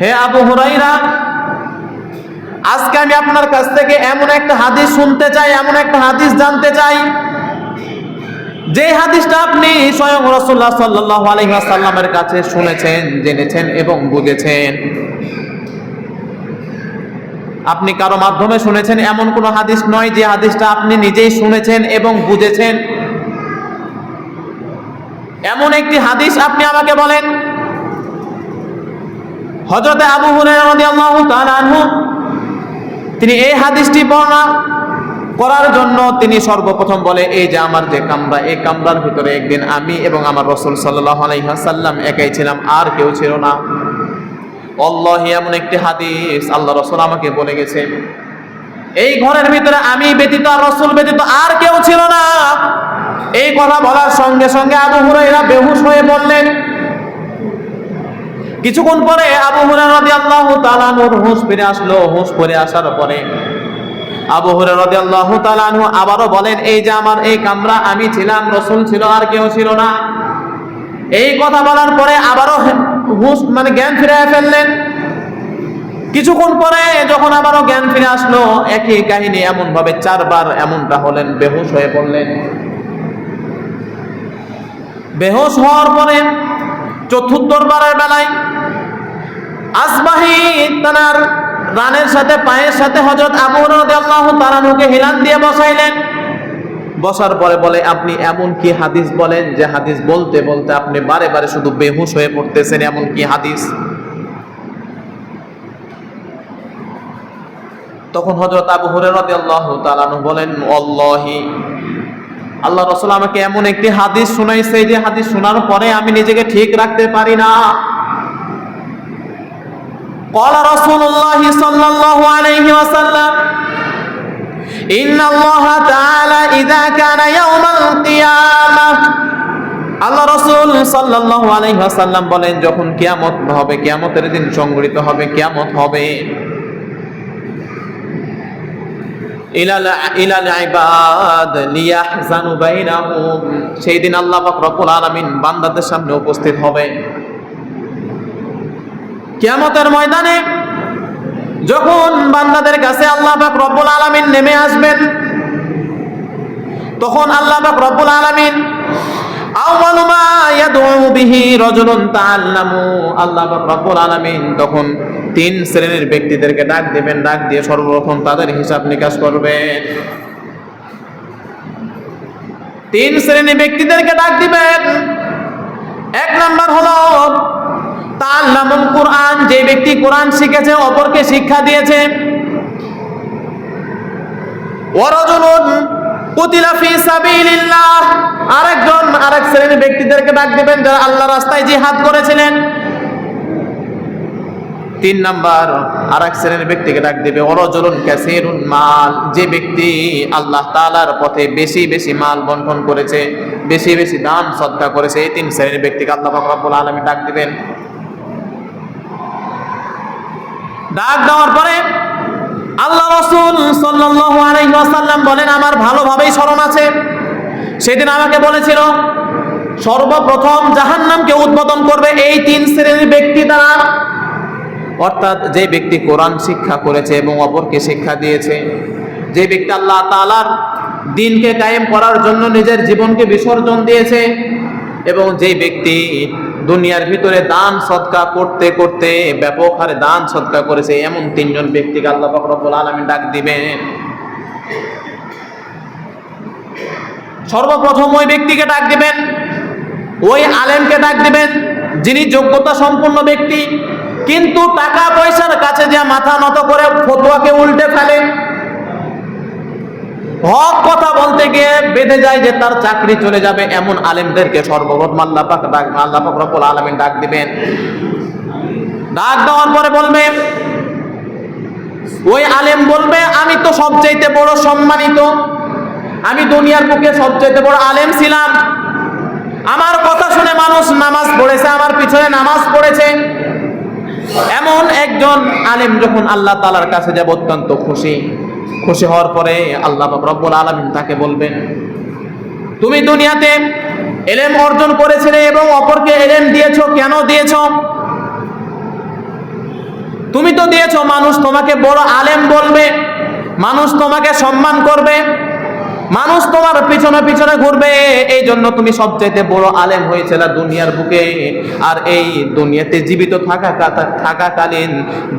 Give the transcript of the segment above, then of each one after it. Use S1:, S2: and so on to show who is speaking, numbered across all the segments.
S1: হে আবু হুরাইরা, আজকে আমি আপনার কাছ থেকে এমন একটা হাদিস শুনতে চাই, এমন একটা হাদিস জানতে চাই। যে হাদিসটা আপনি স্বয়ং রসুল্লাহ সাল্লাহ আলহিহাসাল্লামের কাছে শুনেছেন, জেনেছেন এবং বুঝেছেন। আপনি কারও মাধ্যমে শুনেছেন এমন কোনো হাদিস নয় যে হাদিসটা আপনি নিজেই শুনেছেন এবং বুঝেছেন। এমন একটি হাদিস আপনি আমাকে বলেন। হজরতে আবু তিনি এই হাদিসটি বর্ণনা করার জন্য তিনি সর্বপ্রথম বলে, এই যে আমার যে কামরা, এই কামরার ভিতরে একদিন আমি এবং আমার রসুল সাল্লাহ একাই ছিলাম, আর কেউ ছিল না। অল্লাহ এমন একটি হাদিস আল্লাহ রসুল আমাকে বলে গেছে, এই ঘরের ভিতরে আমি ব্যতীত আর রসুল ব্যতীত আর কেউ ছিল না। এই কথা বলার সঙ্গে সঙ্গে আবু হুরাইরা বেহুশ হয়ে বললেন কিছুক্ষণ পরে আবু হুরায়রা রাদিয়াল্লাহু তাআলা নূর হুঁশ ফিরে আসলো। হুঁশ ফিরে আসার পরে আবু হুরায়রা রাদিয়াল্লাহু তাআলা আনহু আবারও বলেন, এই যে আমার এই কামরা, আমি ছিলাম, রসুল ছিল, আর কেউ ছিল না। এই কথা বলার পরে আবারও হুঁশ মানে জ্ঞান ফিরে ফেললেন। কিছুক্ষণ পরে যখন আবারও জ্ঞান ফিরে আসলো, একই কাহিনী এমন ভাবে চারবার এমনটা হলেন, বেহুশ হয়ে পড়লেন। বেহুশ হওয়ার পরে চতুর্থবারের বেলায় আসবাহি তার রানের সাথে, পায়ের সাথে হজরত আবু রাদিয়াল্লাহু তাআলাকে হিলান দিয়ে বসাইলেন। বসার পরে বলে, আপনি এমন কি হাদিস বলেন যে হাদিস বলতে বলতে আপনি বারে বারে শুধু বেহুশ হয়ে পড়তেছেন? এমন কি হাদিস? তখন হজরত আবু হুরায়রা রাদিয়াল্লাহু তাআলা বলেন, আল্লাহি, আল্লাহ রসুল আমাকে এমন একটি হাদিস শুনাইছে যে হাদিস শোনার পরে আমি নিজেকে ঠিক রাখতে পারি না। قال رسول الله صلى الله عليه وسلم إن الله تعالى إذا كان يوم القيامة আল্লাহ রসুল সাল্লাল্লাহু আলাইহি ওয়াসাল্লাম বলেন যখন কিয়ামত হবে কিয়ামতের দিন সংগঠিত হবে কিয়ামত হবে ইলাল ইলাল ইবাদ লিয়াহজানু বাইনাহুম সেই দিন আল্লাহ পাক রব্বুল আলামিন বান্দাদের সামনে উপস্থিত হবে কিয়ামতের ময়দানে যখন বান্দাদের কাছে আল্লাহ রব্বুল আলামিন নেমে আসবেন, তখন আল্লাহ রব্বুল আলামিন তখন তিন শ্রেণির ব্যক্তিদেরকে ডাক দিবেন, ডাক দিয়ে সর্বপ্রথম তাদের হিসাব নিকাশ তিন ব্যক্তিদেরকে ডাক দিবেন। এক নাম্বার হলো তাআল্লামুল কোরআন, যে ব্যক্তি কোরআন শিখেছে, অপরকে শিক্ষা দিয়েছে। ওয়ারাজুলুন কুতিলা ফি সাবিলিল্লাহ। আরেকজন, আরেক শ্রেণির ব্যক্তিদেরকে ডাক দিবেন, যারা আল্লাহ রাস্তায় জিহাদ করেছিলেন। তিন নাম্বার আর এক শ্রেণির ব্যক্তিকে ডাক দিবে অরজলুন ক্যাসিরুন মাল। যে ব্যক্তি আল্লাহ তালার পথে বেশি বেশি মাল বন্টন করেছে, বেশি বেশি দান সদকা করেছে, এই তিন শ্রেণির ব্যক্তিকে আল্লাহ রব্বুল আলমী ডাক দিবেন। ডাক দেওয়ার পরে আল্লাহ রসুল আলাইহি বলেন, আমার ভালোভাবেই স্মরণ আছে। সেদিন আমাকে বলেছিল, সর্বপ্রথম জাহান্নামকে উদ্বোধন করবে এই তিন শ্রেণির ব্যক্তি দ্বারা। অর্থাৎ যে ব্যক্তি কোরআন শিক্ষা করেছে এবং অপরকে শিক্ষা দিয়েছে, যে ব্যক্তি আল্লাহ তালার দিনকে কায়েম করার জন্য নিজের জীবনকে বিসর্জন দিয়েছে এবং যে ব্যক্তি দুনিয়ার ভিতরে দান সৎকা করতে করতে, ব্যাপক হারে দান সৎকা করেছে এমন তিনজন ব্যক্তিকে আল্লাহ ফকরবুল আলমী ডাক দিবেন। সর্বপ্রথম ওই ব্যক্তিকে ডাক দিবেন, ওই আলেমকে ডাক দিবেন, যিনি যোগ্যতা সম্পন্ন ব্যক্তি, কিন্তু টাকা পয়সার কাছে যে মাথা নত করে ফতুয়াকে উল্টে ফেলে হক কথা বলতে গিয়ে বেঁধে যায় যে তার চাকরি চলে যাবে এমন আলেমদেরকে সর্বপ্রথম আল্লাহ ডাক আল্লাহ পাক রব্বুল ডাক দিবেন। ডাক দেওয়ার পরে বলবে, ওই আলেম বলবে, আমি তো সবচাইতে বড় সম্মানিত। আমি দুনিয়ার বুকে সবচাইতে বড় আলেম ছিলাম। আমার কথা শুনে মানুষ নামাজ পড়েছে, আমার পিছনে নামাজ পড়েছে। এমন একজন আলেম যখন আল্লাহ তালার কাছে যাবে অত্যন্ত খুশি। খুশি হওয়ার পরে আল্লাহ রব্বুল আলমিন তাকে বলবেন, তুমি দুনিয়াতে এলেম অর্জন করেছিলে এবং অপরকে এলেম দিয়েছ, কেন দিয়েছ? তুমি তো দিয়েছ, মানুষ তোমাকে বড় আলেম বলবে, মানুষ তোমাকে সম্মান করবে। মানুষ তোমার পিছনে পিছনে ঘুরবে। এই জন্য তুমি সবচাইতে বড় আলেম হয়েছিল দুনিয়ার বুকে। আর এই দুনিয়াতে জীবিত থাকা থাকাকালীন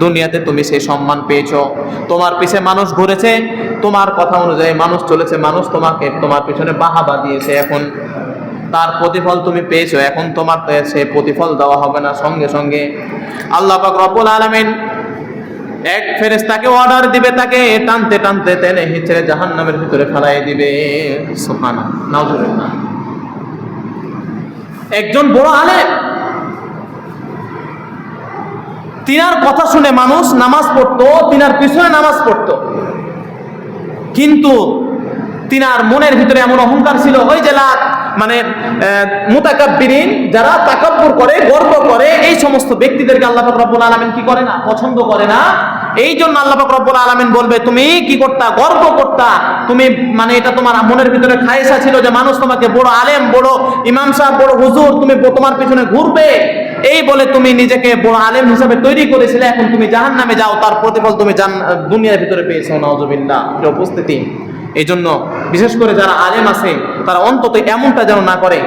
S1: দুনিয়াতে তুমি সেই সম্মান পেয়েছ। তোমার পিছে মানুষ ঘুরেছে, তোমার কথা অনুযায়ী মানুষ চলেছে, মানুষ তোমাকে তোমার পিছনে বাহাবা দিয়েছে এখন। তার প্রতিফল তুমি পেয়েছ, এখন তোমার সে প্রতিফল দেওয়া হবে না সঙ্গে সঙ্গে। আল্লাহ পাক রব্বুল আলামিন এক ফেরেশতাকে অর্ডার দিবে, তাকে টানতে টানতে টেনে হিচড়ে জাহান্নামের ভিতরে ফেলাই দিবে। একজন বড় আলেম। তিনার কথা শুনে মানুষ নামাজ পড়তো, তিনার পিছনে নামাজ পড়তো। কিন্তু তিনার মনের ভিতরে এমন অহংকার ছিল, ওই জেলা মানে মুতাকাব্বিরিন, যারা তাকাব্বুর করে, গর্ব করে, এই সমস্ত ব্যক্তিদেরকে আল্লাহ পাক রব্বুল আলামিন কি করে না? পছন্দ করে না। এই জন্য আল্লাহ পাক রব্বুল আলামিন বলবে, তুমি কি করতা? গর্ব করতা? তুমি মানে এটা তোমার মনের ভিতরে খায়েসা ছিল যে মানুষ তোমাকে বড় আলেম, বড় ইমাম সাহেব, বড় হুজুর, তুমি তোমার পিছনে ঘুরবে। এই বলে তুমি নিজেকে বড় আলেম হিসাবে তৈরি করেছিলে, এখন তুমি জাহান নামে যাও, তার প্রতিফল তুমি জান দুনিয়ার ভিতরে পেয়েছ নওয়াজবিল্লাহ উপস্থিতি। এই জন্য বিশেষ করে যারা আলেম আছে, তারা অন্তত এমনটা যেন না করে।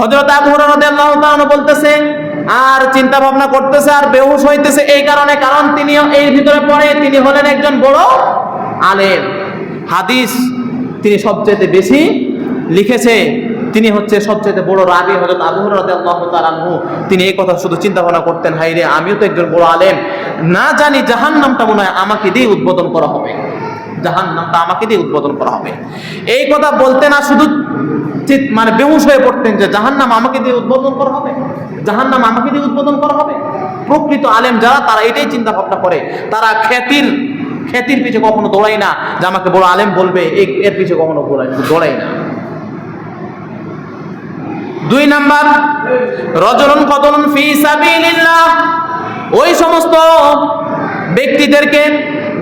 S1: হজরত আবু রাদিয়াল্লাহু তাআলা বলতেছে, আর চিন্তা ভাবনা করতেছে, আর বেহুশ হইতেছে এই কারণে, কারণ তিনিও এর ভিতরে পড়ে তিনি হলেন একজন বড় আলেম। হাদিস তিনি সবচেয়ে বেশি লিখেছে, তিনি হচ্ছে সবচেয়ে বড় রাবি হজরত আবু রাদিয়াল্লাহু তিনি এই কথা শুধু চিন্তা ভাবনা করতেন হাই রে আমিও তো একজন বড় আলেম। না জানি জাহান্নামটা মনে হয় আমাকে দিয়ে উদ্বোধন করা হবে। জাহান্নামটা আমাকে দিয়ে উদ্বোধন করা হবে। এই কথা বলতে না শুধু মানে বেহুশ হয়ে পড়তেন যে জাহান্নাম আমাকে দিয়ে উদ্বোধন করা হবে? জাহান্নাম আমাকে দিয়ে উদ্বোধন করা হবে? প্রকৃত আলেম যারা, তারা এটাই চিন্তা ভাবনা করে। তারা খ্যাতির খ্যাতির পিছে কখনো দৌড়ায় না যে আমাকে বড় আলেম বলবে এর পিছে কখনো দৌড়ায় না। দুই নাম্বার, রজলন কদলন ফি সাবিলিল্লাহ। ওই সমস্ত ব্যক্তিদেরকে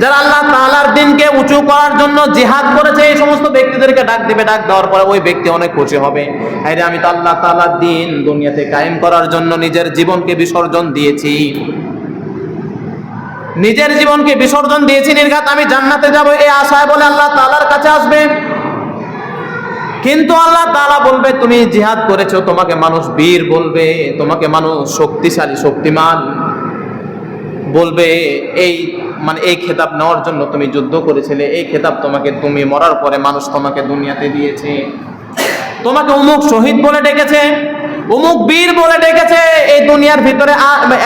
S1: যারা আল্লাহ তালার দিনকে উঁচু করার জন্য জিহাদ করেছে, এই সমস্ত ব্যক্তিদেরকে ডাক দিবে, ডাক দেওয়ার পরে ওই ব্যক্তি অনেক খুশি হবে। আরে আমি তো আল্লাহ তালার দিন দুনিয়াতে কায়েম করার জন্য নিজের জীবনকে বিসর্জন দিয়েছি। নিজের জীবনকে বিসর্জন দিয়েছি, নির্ঘাত আমি জান্নাতে যাব, এই আশায় বলে আল্লাহ তালার কাছে আসবে। কিন্তু আল্লাহ তালা বলবে, তুমি জিহাদ করেছ, তোমাকে মানুষ বীর বলবে, তোমাকে মানুষ শক্তিশালী, শক্তিমান বলবে, এই মানে এই খেতাব নেওয়ার জন্য তুমি যুদ্ধ করেছিলে, এই খেতাব তোমাকে তুমি মরার পরে মানুষ তোমাকে দুনিয়াতে দিয়েছে। তোমাকে অমুক শহীদ বলে ডেকেছে, অমুক বীর বলে ডেকেছে, এই দুনিয়ার ভিতরে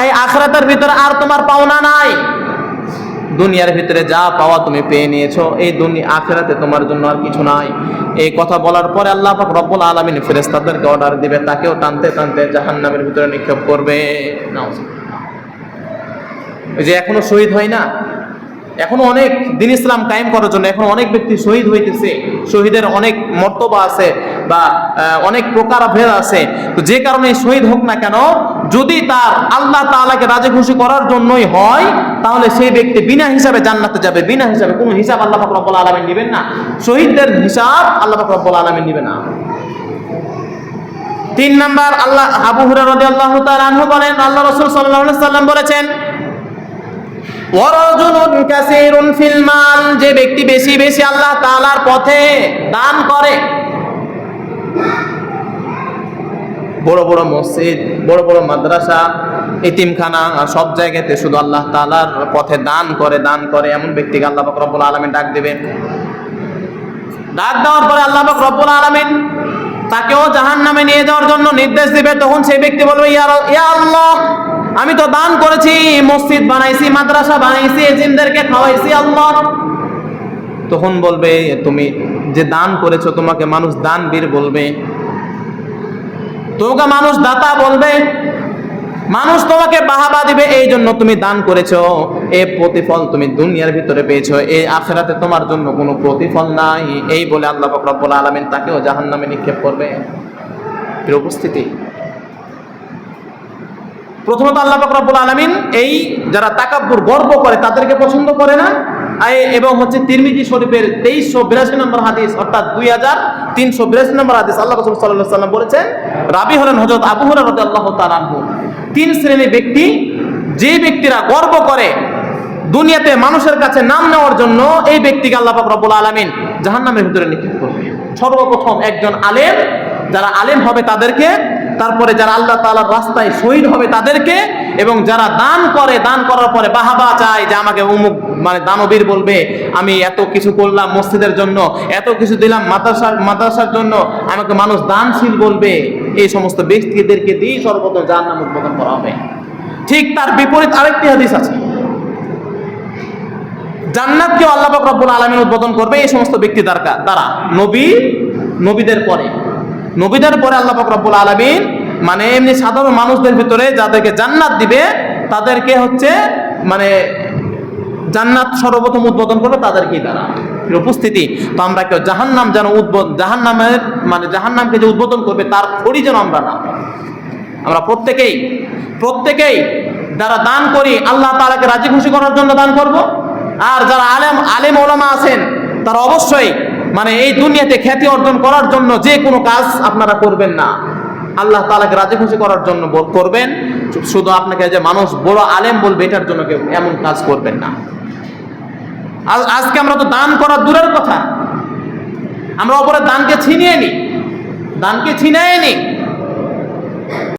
S1: এই আখরাতের ভিতরে আর তোমার পাওনা নাই। দুনিয়ার ভিতরে যা পাওয়া তুমি পেয়ে নিয়েছো, এই দুনিয়া, আখেরাতে তোমার জন্য আর কিছু নাই। এই কথা বলার পরে আল্লাহ পাক রব্বুল আলামিন ফেরেশতাদেরকে অর্ডার দিবে, তাকেও টানতে টানতে জাহান্নামের ভিতরে নিক্ষেপ করবে। নাউজুবিল্লাহ। যে এখনও শহীদ হয় না, এখনও অনেক দিন ইসলাম কায়েম করার জন্য এখন অনেক ব্যক্তি শহীদ হইতেছে, শহীদের অনেক মর্তবা আছে বা অনেক প্রকার ভেদ আছে। তো যে কারণে শহীদ হোক না কেন, যদি তার আল্লাহ তাআলাকে রাজি খুশি করার জন্যই হয়, তাহলে সেই ব্যক্তি বিনা হিসাবে জান্নাতে যাবে, বিনা হিসাবে কোনো হিসাব আল্লাহ পাক রব্বুল আলামিন নেবেন না। শহীদদের হিসাব আল্লাহ পাক রব্বুল আলামিন নেবে না। তিন নাম্বার, আল্লাহ আবু হুরায়রা রাদিয়াল্লাহু তাআলা আনহু বলেন, আল্লাহ রাসূল সাল্লাল্লাহু আলাইহি সাল্লাম বলেছেন ওয়ারাজুলুন কাসীরুন ফিল যে ব্যক্তি বেশি বেশি আল্লাহ তাআলার পথে দান করে। বড় বড় মসজিদ, বড় বড় মাদ্রাসা, এতিমখানা সব জায়গাতে শুধু আল্লাহ তাআলার পথে দান করে দান করে, এমন ব্যক্তিকে আল্লাহ পাক রব্বুল ডাক দেবেন। ডাক দেওয়ার পরে আল্লাহ পাক রব্বুল আলামিন তাকেও জাহান্নামে নিয়ে যাওয়ার জন্য নির্দেশ দিবে। তখন সেই ব্যক্তি বলবে ইয়া আল্লাহ আমি তো দান করেছি, মসজিদ বানাইছি, মাদ্রাসা বানাইছি এজিমদেরকে খাওয়াইছি, আল্লাহ। তখন বলবে, তুমি যে দান করেছ, তোমাকে মানুষ দানবীর বলবে। তোমাকে মানুষ দাতা বলবে। মানুষ তোমাকে বাহাবা দিবে, এই জন্য তুমি দান করেছ। এ প্রতিফল তুমি দুনিয়ার ভিতরে পেয়েছ। এই আখেরাতে তোমার জন্য কোনো প্রতিফল নাই। এই বলে আল্লাহ রব্বুল আলামিন তাকেও জাহান্নামে নিক্ষেপ করবে। উপস্থিতি প্রথমত আল্লাহ রব্বুল আলামিন এই যারা তাকাব্বুর গর্ব করে তাদেরকে পছন্দ করে না। এবং হচ্ছে তিরমিজি শরীফের তেইশশো বিরাশি নম্বর হাদিস, অর্থাৎ দুই হাজার তিনশো বিরাশি নম্বর হাদিস আল্লাহ রসুল সাল্লাম বলেছেন রাবি হলেন হজরত আবু রদি আল্লাহ তালানহু তিন শ্রেণির ব্যক্তি, যে ব্যক্তিরা গর্ব করে দুনিয়াতে মানুষের কাছে নাম নেওয়ার জন্য, এই ব্যক্তিকে আল্লাহ রব্বুল আলামিন জাহান্নামের ভিতরে নিক্ষেপ করবে। সর্বপ্রথম একজন আলেম, যারা আলেম হবে তাদেরকে তারপরে যারা আল্লাহ তাআলার রাস্তায় শহীদ হবে তাদেরকে এবং যারা দান করে, দান করার পরে বাহাবা চায় যে আমাকে অমুক মানে দানবীর বলবে, আমি এত কিছু করলাম মসজিদের জন্য, এত কিছু দিলাম মাদ্রাসা, মাদ্রাসার জন্য, আমাকে মানুষ দানশীল বলবে। এই সমস্ত ব্যক্তিদেরকে দিয়ে সর্বপ্রথম জাহান্নাম উদ্বোধন করা হবে। ঠিক তার বিপরীত আরেকটি হাদিস আছে। জান্নাতকেও আল্লাহ রব্বুল আলামিন উদ্বোধন করবে এই সমস্ত ব্যক্তি দ্বারা, নবী, নবীদের পরে। নবীদের পরে আল্লাহ পাক রব্বুল আলামিন মানে এমনি সাধারণ মানুষদের ভিতরে যাদেরকে জান্নাত দিবে, তাদেরকে হচ্ছে মানে জান্নাত সর্বপ্রথম উদ্বোধন করবে তাদেরকেই এর উপস্থিতি। তো আমরা কেউ জাহান্নাম যেন উদ্বোধ, জাহান্নামের মানে জাহান্নামকে যে উদ্বোধন করবে তার খড়ি যেন আমরা না আমরা প্রত্যেকেই প্রত্যেকেই যারা দান করি, আল্লাহ তাআলাকে রাজি খুশি করার জন্য দান করব। আর যারা আলেম আলেম ওলামা আছেন, তারা অবশ্যই মানে এই দুনিয়াতে খ্যাতি অর্জন করার জন্য যে কোনো কাজ আপনারা করবেন না। আল্লাহ তালাকে রাজি খুশি করার জন্য করবেন। শুধু আপনাকে যে মানুষ বড় আলেম বলবে, এটার জন্য কেউ এমন কাজ করবেন না। আজ আজকে আমরা তো দান করা দূরের কথা। আমরা অপরের দানকে ছিনিয়ে নিই। দানকে ছিনিয়ে নিই।